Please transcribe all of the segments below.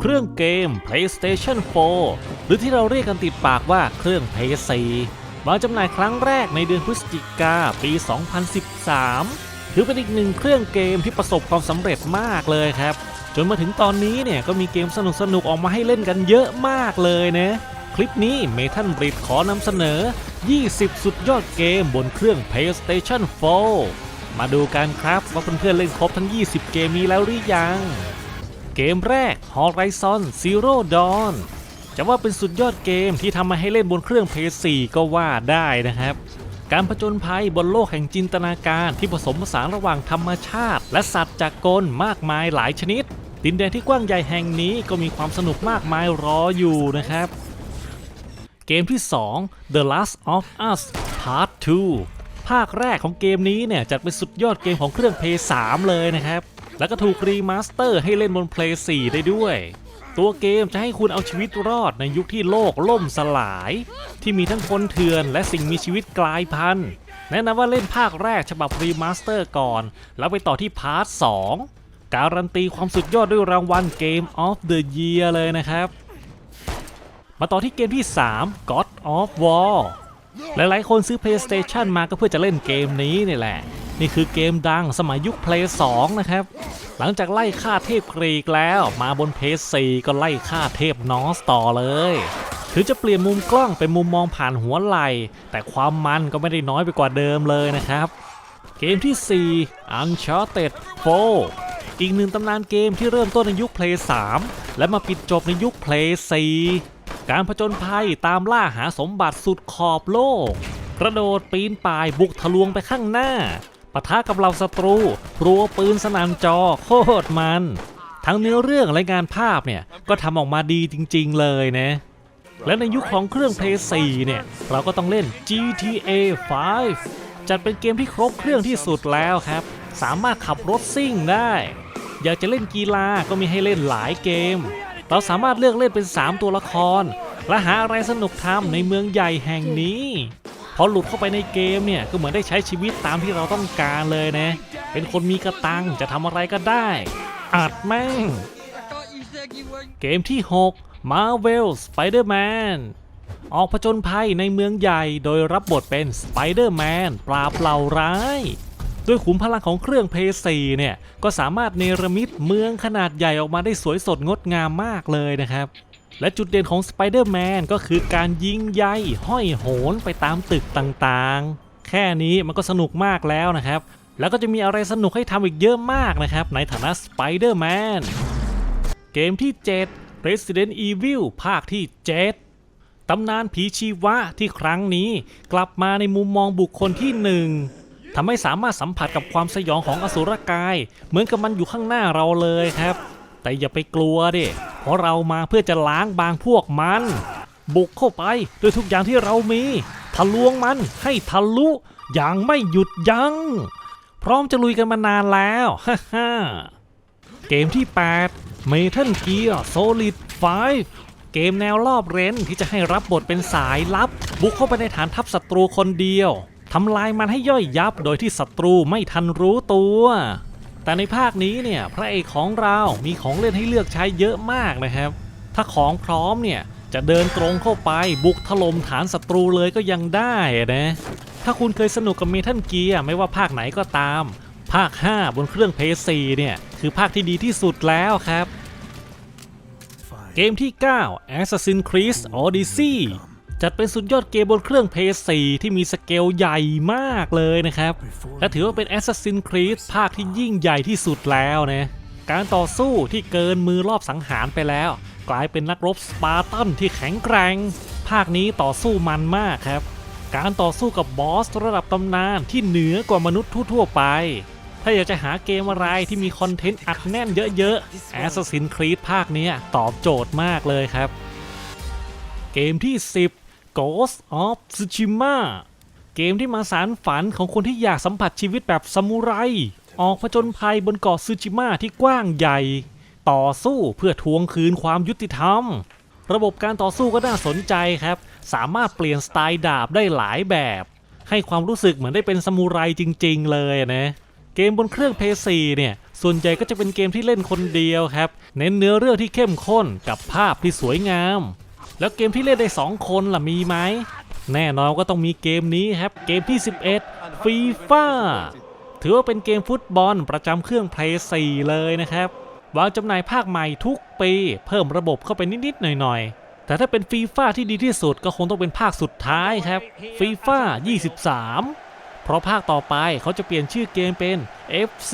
เครื่องเกม PlayStation 4 หรือที่เราเรียกกันติดปากว่าเครื่อง PS4 วางจำหน่ายครั้งแรกในเดือนพฤศจิกาปี 2013 ถือเป็นอีกหนึ่งเครื่องเกมที่ประสบความสำเร็จมากเลยครับ จนมาถึงตอนนี้เนี่ยก็มีเกมสนุกๆออกมาให้เล่นกันเยอะมากเลยนะ คลิปนี้เมทัลบริดขอนำเสนอ 20 สุดยอดเกมบนเครื่อง PlayStation 4 มาดูกันครับว่าเพื่อนๆเล่นครบทั้ง 20 เกมนี้แล้วหรือยัง เกมแรก Horizon Zero Dawn จะว่าเป็นสุดยอดเกมที่ทำมาให้เล่นบนเครื่อง PS4 ก็ว่าได้นะครับ การผจญภัยบนโลกแห่งจินตนาการที่ผสมผสานระหว่างธรรมชาติ และสัตว์จากกลมากมายหลายชนิด ดินแดนที่กว้างใหญ่แห่งนี้ก็มีความสนุกมากมายรออยู่นะครับ เกมที่ 2 The Last of Us Part 2ภาคแรกของเกมนี้เนี่ยจัดเป็นสุดยอดเกมของเครื่อง Play 3เลยนะครับ แล้วก็ถูกรีมาสเตอร์ให้เล่นบน Play 4 ได้ด้วย ตัวเกมจะให้คุณเอาชีวิตรอดในยุคที่โลกล่มสลาย ที่มีทั้งคนเถื่อนและสิ่งมีชีวิตกลายพันธุ์แนะนำว่าเล่นภาคแรกฉบับรีมาสเตอร์ก่อน แล้วไปต่อที่พาร์ท 2 การันตีความสุดยอดด้วยรางวัลเกม of the Year เลยนะครับ มาต่อที่เกมที่ 3 God of War หลายๆ คนซื้อ PlayStation มาก็เพื่อจะเล่นเกมนี้นี่แหละ นี่คือเกมดังสมัยยุค Play 2นะครับ หลังจากไล่ฆ่าเทพกรีกแล้วมาบน PS4 ก็ไล่ฆ่าเทพนอสต่อเลยถึงจะเปลี่ยนมุมกล้องเป็นมุมมองผ่านหัวไหล่ แต่ความมันก็ไม่ได้น้อยไปกว่าเดิมเลยนะครับ เกมที่ 4 Uncharted 4 อีกหนึ่งตำนานเกมที่เริ่มต้นในยุค Play 3 และมาปิดจบในยุค Play 4 การผจญภัยตามล่าหาสมบัติสุดขอบโลก กระโดดปีนป่ายบุกทะลวงไปข้างหน้า ปะทะกับเหล่าศัตรูรัวปืนสนานจอโคตรมัน ทั้งเนื้อเรื่องและงานภาพเนี่ยก็ทำออกมาดีจริงๆเลยนะ และในยุคของเครื่อง Play 4เนี่ย เราก็ต้องเล่น GTA 5 จัดเป็นเกมที่ครบเครื่องที่สุดแล้วครับ สามารถขับรถซิ่งได้ อยากจะเล่นกีฬาก็มีให้เล่นหลายเกม เราสามารถเลือกเล่นเป็น 3 ตัวละคร และหาอะไรสนุกทำในเมืองใหญ่แห่งนี้ พอหลุดเข้าไปในเกมเนี่ยก็เหมือนได้ใช้ชีวิตตามที่เราต้องการเลยนะ เป็นคนมีกระตังจะทำอะไรก็ได้ อัดแม่ง เกมที่ 6 Marvel Spider-Man ออกผจญภัยในเมืองใหญ่โดยรับบทเป็น Spider-Man ปราบเหล่าร้ายด้วยขุมพลังของเครื่อง p 4เนี่ย ก็สามารถเนรมิตเมืองขนาดใหญ่ออกมาได้สวยสดงดงามมากเลยนะครับ และจุดเด่นของ Spider-Man ก็คือการยิงใยห้อยโหนไปตามตึกต่างๆ แค่นี้มันก็สนุกมากแล้วนะครับ แล้วก็จะมีอะไรสนุกให้ทำอีกเยอะมากนะครับ ในฐานะ Spider-Man เกมที่ 7 Resident Evil ภาคที่ 7ตำนานผีชีวะที่ครั้งนี้กลับมาในมุมมองบุคคลที่หนึ่งทำให้สามารถสัมผัสกับความสยองของอสุรกาย เหมือนกับมันอยู่ข้างหน้าเราเลยครับ แต่อย่าไปกลัวดิ เพราะเรามาเพื่อจะล้างบางพวกมัน บุกเข้าไปด้วยทุกอย่างที่เรามีทะลวงมันให้ทะลุอย่างไม่หยุดยัง้ง พร้อมจะลุยกันมานานแล้วฮ่าฮ่าเกมที่ 8 Metal Gear Solid 5 เกมแนวรอบเร้นที่จะให้รับบทเป็นสายลับ บุกเข้าไปในฐานทัพศัตรูคนเดียวทำลายมันให้ย่อยยับโดยที่ศัตรูไม่ทันรู้ตัว แต่ในภาคนี้เนี่ยพระเอกของเรามีของเล่นให้เลือกใช้เยอะมากนะครับ ถ้าของพร้อมเนี่ยจะเดินตรงเข้าไปบุกถล่มฐานศัตรูเลยก็ยังได้นะ ถ้าคุณเคยสนุกกับเมทัลเกียร์ไม่ว่าภาคไหนก็ตาม ภาค 5 บนเครื่อง PS4 เนี่ยคือภาคที่ดีที่สุดแล้วครับ เกมที่ 9 Assassin's Creed Odyssey จัดเป็นสุดยอดเกมบนเครื่อง PS4 ที่มีสเกลใหญ่มากเลยนะครับ และถือว่าเป็น Assassin's Creed ภาคที่ยิ่งใหญ่ที่สุดแล้วนะการต่อสู้ที่เกินมือรอบสังหารไปแล้ว กลายเป็นนักรบสปาร์ตันที่แข็งแกร่งภาคนี้ต่อสู้มันมากครับ การต่อสู้กับบอสระดับตำนานที่เหนือกว่ามนุษย์ทั่วๆไป ถ้าอยากจะหาเกมอะไรที่มีคอนเทนต์อัดแน่นเยอะๆ Assassin's Creed ภาคเนี้ยตอบโจทย์มากเลยครับ เกมที่ 10 Ghost of Tsushima เกมที่มาสารฝันของคนที่อยากสัมผัสชีวิตแบบซามูไร ออกผจญภัยบนเกาะซูจิมะที่กว้างใหญ่ ต่อสู้เพื่อทวงคืนความยุติธรรม ระบบการต่อสู้ก็น่าสนใจครับ สามารถเปลี่ยนสไตล์ดาบได้หลายแบบ ให้ความรู้สึกเหมือนได้เป็นซามูไรจริง ๆ เลยนะเกมบนเครื่อง p 4เนี่ยส่วนใหญ่ก็จะเป็นเกมที่เล่นคนเดียวครับ เน้นเนื้อเรื่องที่เข้มข้นกับภาพที่สวยงาม แล้วเกมที่เล่นได้ 2 คนล่ะมีไหม แน่นอนก็ต้องมีเกมนี้ครับ เกมที่ 11ฟีฟ่าถือว่าเป็นเกมฟุตบอลประจำเครื่อง Play 4 เลยนะครับ วางจำหน่ายภาคใหม่ทุกปี เพิ่มระบบเข้าไปนิด ๆ หน่อย ๆ แต่ถ้าเป็นฟีฟ่าที่ดีที่สุดก็คงต้องเป็นภาคสุดท้ายครับฟีฟ่า23 เพราะภาคต่อไปเขาจะเปลี่ยนชื่อเกมเป็น FC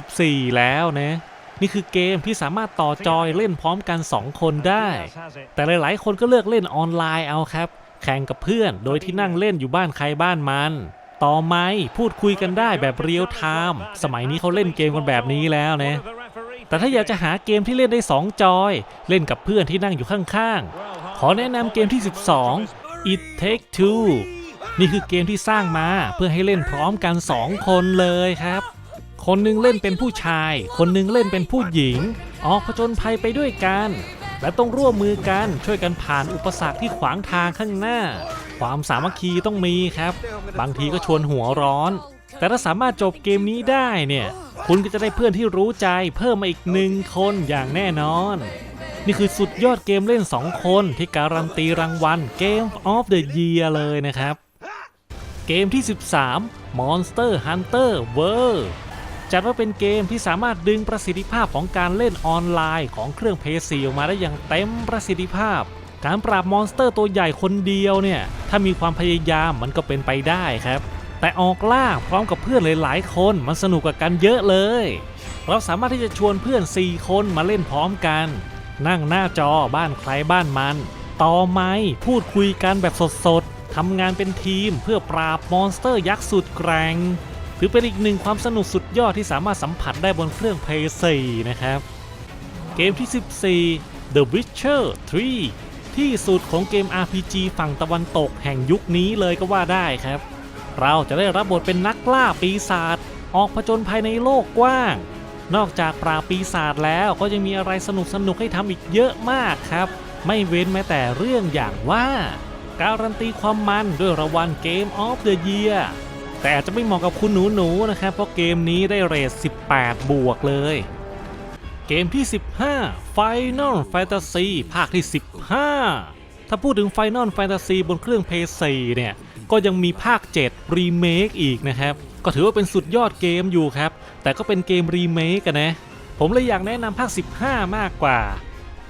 24 แล้วนะ นี่คือเกมที่สามารถต่อจอยเล่นพร้อมกัน 2 คนได้ แต่หลายๆ คนก็เลือกเล่นออนไลน์เอาครับ แข่งกับเพื่อนโดยที่นั่งเล่นอยู่บ้านใครบ้านมัน ต่อไม้พูดคุยกันได้แบบเรียลไทม์สมัยนี้เขาเล่นเกมกันแบบนี้แล้วนะแต่ถ้าอยากจะหาเกมที่เล่นได้ 2 จอย เล่นกับเพื่อนที่นั่งอยู่ข้างๆ ขอแนะนำเกมที่ 12 It Take Two นี่คือเกมที่สร้างมาเพื่อให้เล่นพร้อมกัน 2 คนเลยครับ คนหนึงเล่นเป็นผู้ชาย คนหนึงเล่นเป็นผู้หญิง ออกผจญภัยไปด้วยกัน และต้องร่วมมือกันช่วยกันผ่านอุปสรรคที่ขวางทางข้างหน้า ความสามัคคีต้องมีครับ บางทีก็ชวนหัวร้อน แต่ถ้าสามารถจบเกมนี้ได้เนี่ย คุณก็จะได้เพื่อนที่รู้ใจเพิ่มมาอีกหนึ่งคนอย่างแน่นอน นี่คือสุดยอดเกมเล่น 2 คนที่การันตีรางวัล Game of the Year เลยนะครับ เกมที่ 13 Monster Hunter World จัดว่าเป็นเกมที่สามารถดึงประสิทธิภาพของการเล่นออนไลน์ของเครื่อง PS4 ออกมาได้อย่างเต็มประสิทธิภาพ การปราบมอนสเตอร์ตัวใหญ่คนเดียวเนี่ย ถ้ามีความพยายามมันก็เป็นไปได้ครับ แต่ออกล่าพร้อมกับเพื่อนหลายๆ คนมันสนุกกับกันเยอะเลย เราสามารถที่จะชวนเพื่อน 4 คนมาเล่นพร้อมกัน นั่งหน้าจอบ้านใครบ้านมัน ต่อไม้พูดคุยกันแบบสดๆทำงานเป็นทีมเพื่อปราบมอนสเตอร์ยักษ์สุดแกร่ง ถือเป็นอีกหนึ่งความสนุกสุดยอดที่สามารถสัมผัสได้บนเครื่อง Play 4นะครับ เกมที่ 14 The Witcher 3 ที่สุดของเกม RPG ฝั่งตะวันตกแห่งยุคนี้เลยก็ว่าได้ครับ เราจะได้รับบทเป็นนักล่าปีศาจออกผจญภัยในโลกกว้าง นอกจากปราปีศาจแล้วก็ยังมีอะไรสนุกสนุกๆให้ทำอีกเยอะมากครับ ไม่เว้นแม้แต่เรื่องอย่างว่า การันตีความมันด้วยรางวัล Game of the Year แต่อาจจะไม่เหมาะกับคุณหนูๆนะครับเพราะเกมนี้ได้เรท 18 บวกเลย เกมที่ 15 Final Fantasy ภาคที่ 15 ถ้าพูดถึง Final Fantasy บนเครื่อง PS4 เนี่ย ก็ยังมีภาค 7 รีเมคอีกนะครับ ก็ถือว่าเป็นสุดยอดเกมอยู่ครับ แต่ก็เป็นเกมรีเมคกันนะ ผมเลยอยากแนะนำภาค 15 มากกว่า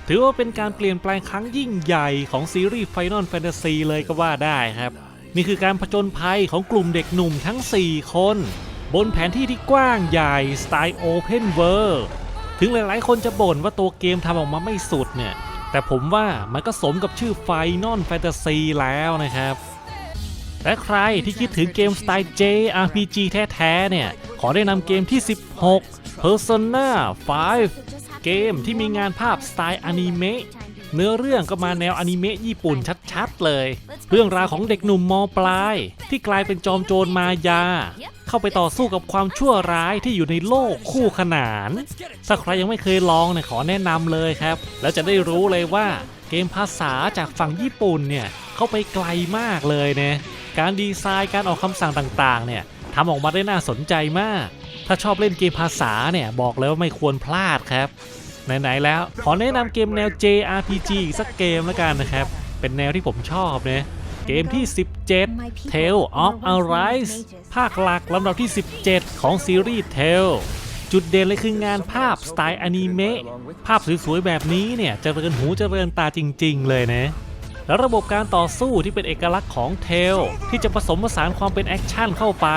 ถือว่าเป็นการเปลี่ยนแปลงครั้งยิ่งใหญ่ของซีรีส์ Final Fantasy เลยก็ว่าได้ครับ นี่คือการผจญภัยของกลุ่มเด็กหนุ่มทั้ง 4 คน บนแผนที่ที่กว้างใหญ่สไตล์ Open World ถึงหลายๆ คนจะบ่นว่าตัวเกมทำออกมาไม่สุดเนี่ย แต่ผมว่ามันก็สมกับชื่อ Final Fantasy แล้วนะครับและใครที่คิดถึงเกมสไตล์ JRPG แท้ๆเนี่ย ขอได้นำเกมที่ 16 Persona 5 เกมที่มีงานภาพสไตล์อนิเมะ เนื้อเรื่องก็มาแนวอนิเมะญี่ปุ่นชัดๆเลย เรื่องราวของเด็กหนุ่มมปลาย ที่กลายเป็นจอมโจรมายา เข้าไปต่อสู้กับความชั่วร้ายที่อยู่ในโลกคู่ขนาน ถ้าใครยังไม่เคยลองเนี่ยขอแนะนำเลยครับ แล้วจะได้รู้เลยว่าเกมภาษาจากฝั่งญี่ปุ่นเนี่ยเข้าไปไกลมากเลยนะการดีไซน์การออกคำสั่งต่างๆ เนี่ยทำออกมาได้น่าสนใจมาก ถ้าชอบเล่นเกมภาษาเนี่ยบอกเลยว่าไม่ควรพลาดครับ ไหนๆแล้ว ขอแนะนำเกมแนว JRPG อีกสักเกมแล้วกันนะครับ เป็นแนวที่ผมชอบนะเกมที่ 17 Tale of Arise ภาคหลักลำดับที่ 17 ของซีรีส์ Tale จุดเด่นเลยคืองานภาพสไตล์อนิเมะภาพสวยๆแบบนี้เนี่ยเจริญหูเจริญตาจริง ๆ เลยนะแล้วระบบการต่อสู้ที่เป็นเอกลักษณ์ของเทลที่จะผสมผสานความเป็นแอคชั่นเข้าไป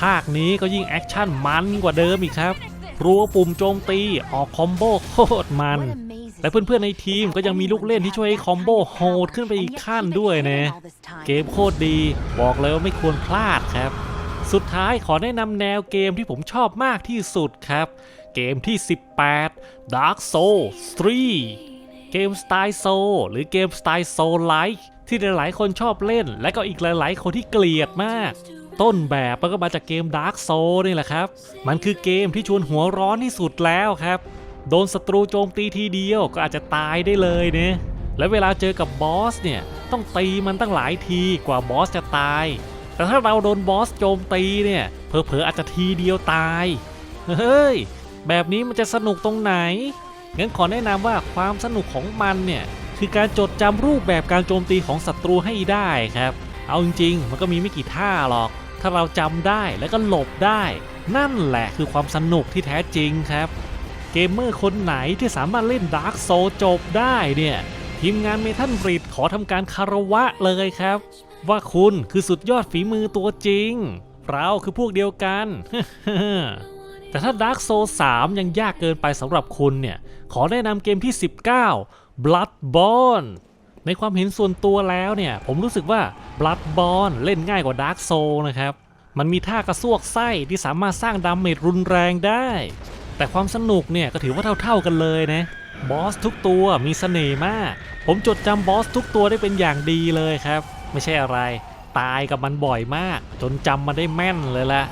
ภาคนี้ก็ยิ่งแอคชั่นมันกว่าเดิมอีกครับ รัวปุ่มโจมตีออกคอมโบโคตรมัน และเพื่อนๆในทีมก็ยังมีลูกเล่นที่ช่วยให้คอมโบโหดขึ้นไปอีกขั้นด้วยนะ เกมโคตรดี บอกเลยว่าไม่ควรพลาดครับ สุดท้ายขอแนะนำแนวเกมที่ผมชอบมากที่สุดครับ เกมที่ 18 Dark Souls 3 เกมสไตล์โซลหรือเกมสไตล์โซลไลท์ที่หลายๆ คนชอบเล่น และก็อีกหลาย ๆ คนที่เกลียดมาก ต้นแบบมันก็มาจากเกม Dark Souls นี่แหละครับ มันคือเกมที่ชวนหัวร้อนที่สุดแล้วครับ โดนศัตรูโจมตีทีเดียวก็อาจจะตายได้เลยเนี่ยและเวลาเจอกับบอสเนี่ยต้องตีมันตั้งหลายทีกว่าบอสจะตาย แต่ถ้าเราโดนบอสโจมตีเนี่ยเผลอๆอาจจะทีเดียวตาย เฮ้ย แบบนี้มันจะสนุกตรงไหน งั้นขอแนะนำว่าความสนุกของมันเนี่ยคือการจดจำรูปแบบการโจมตีของศัตรูให้ได้ครับ เอาจริงๆ มันก็มีไม่กี่ท่าหรอก ถ้าเราจำได้แล้วก็หลบได้ นั่นแหละคือความสนุกที่แท้จริงครับ เกมเมอร์คนไหนที่สามารถเล่นดาร์กโซจบได้เนี่ย ทีมงานเมทัลบริดขอทำการคารวะเลยครับ ว่าคุณคือสุดยอดฝีมือตัวจริง เราคือพวกเดียวกัน แต่ถ้า Dark Souls 3 ยังยากเกินไปสำหรับคุณเนี่ย ขอแนะนำเกมที่ 19 Bloodborne ในความเห็นส่วนตัวแล้วเนี่ย ผมรู้สึกว่า Bloodborne เล่นง่ายกว่า Dark Souls นะครับ มันมีท่ากระซวกไส้ที่สามารถสร้างดาเมจรุนแรงได้ แต่ความสนุกเนี่ยก็ถือว่าเท่าๆกันเลยนะบอสทุกตัวมีเสน่ห์มาก ผมจดจำบอสทุกตัวได้เป็นอย่างดีเลยครับ ไม่ใช่อะไร ตายกับมันบ่อยมาก จนจำมาได้แม่นเลยละ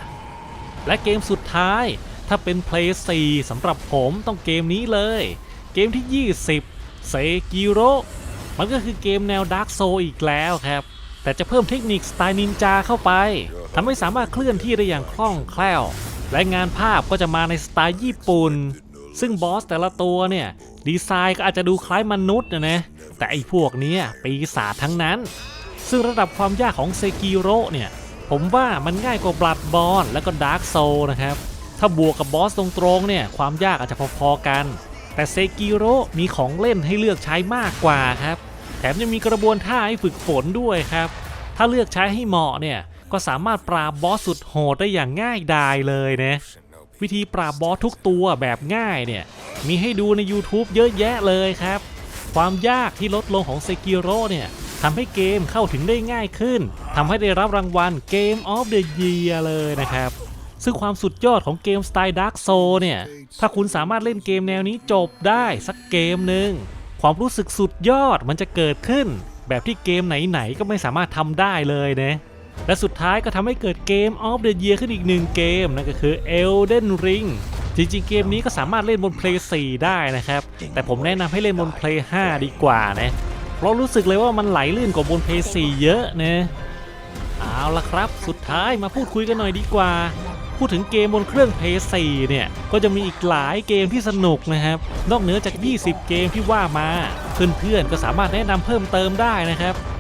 และเกมสุดท้าย ถ้าเป็น Play 4สำหรับผมต้องเกมนี้เลย เกมที่ 20เซกิโร มันก็คือเกมแนว Dark Soul อีกแล้วครับ แต่จะเพิ่มเทคนิคสไตล์นินจาเข้าไปทำให้สามารถเคลื่อนที่ได้อย่างคล่องแคล่ว และงานภาพก็จะมาในสไตล์ญี่ปุ่น ซึ่งบอสแต่ละตัวเนี่ยดีไซน์ก็อาจจะดูคล้ายมนุษย์นะนะแต่ไอ้พวกนี้ปีศาจทั้งนั้น ซึ่งระดับความยากของเซกิโรเนี่ยผมว่ามันง่ายกว่าบลัดบอลและก็ดาร์กโซนะครับ ถ้าบวกกับบอสตรงๆเนี่ยความยากอาจจะพอๆกัน แต่เซกิโรมีของเล่นให้เลือกใช้มากกว่าครับ แถมยังมีกระบวนท่าให้ฝึกฝนด้วยครับ ถ้าเลือกใช้ให้เหมาะเนี่ย ก็สามารถปราบบอสสุดโหดได้อย่างง่ายดายเลยนะวิธีปราบบอสทุกตัวแบบง่ายเนี่ย มีให้ดูใน YouTube เยอะแยะเลยครับ ความยากที่ลดลงของเซกิโรเนี่ยทำให้เกมเข้าถึงได้ง่ายขึ้นทำให้ได้รับรางวัล Game of the Year เลยนะครับ ซึ่งความสุดยอดของเกมสไตล์ Dark Soul เนี่ย ถ้าคุณสามารถเล่นเกมแนวนี้จบได้สักเกมหนึ่งความรู้สึกสุดยอดมันจะเกิดขึ้น แบบที่เกมไหนๆก็ไม่สามารถทำได้เลยนะและสุดท้ายก็ทำให้เกิดเกม of the Year ขึ้นอีกหนึ่งเกม นั่นก็คือ Elden Ring จริงๆ เกมนี้ก็สามารถเล่นบน Play 4 ได้นะครับ แต่ผมแนะนำให้เล่นบน Play 5 ดีกว่านะ เพราะรู้สึกเลยว่ามันไหลลื่นกว่าบน Play 4 เยอะนะ เอาละครับ สุดท้ายมาพูดคุยกันหน่อยดีกว่า พูดถึงเกมบนเครื่อง PS4 เนี่ย ก็จะมีอีกหลายเกมที่สนุกนะครับ นอกเหนือจาก 20 เกมที่ว่ามา เพื่อนๆก็สามารถแนะนำเพิ่มเติมได้นะครับ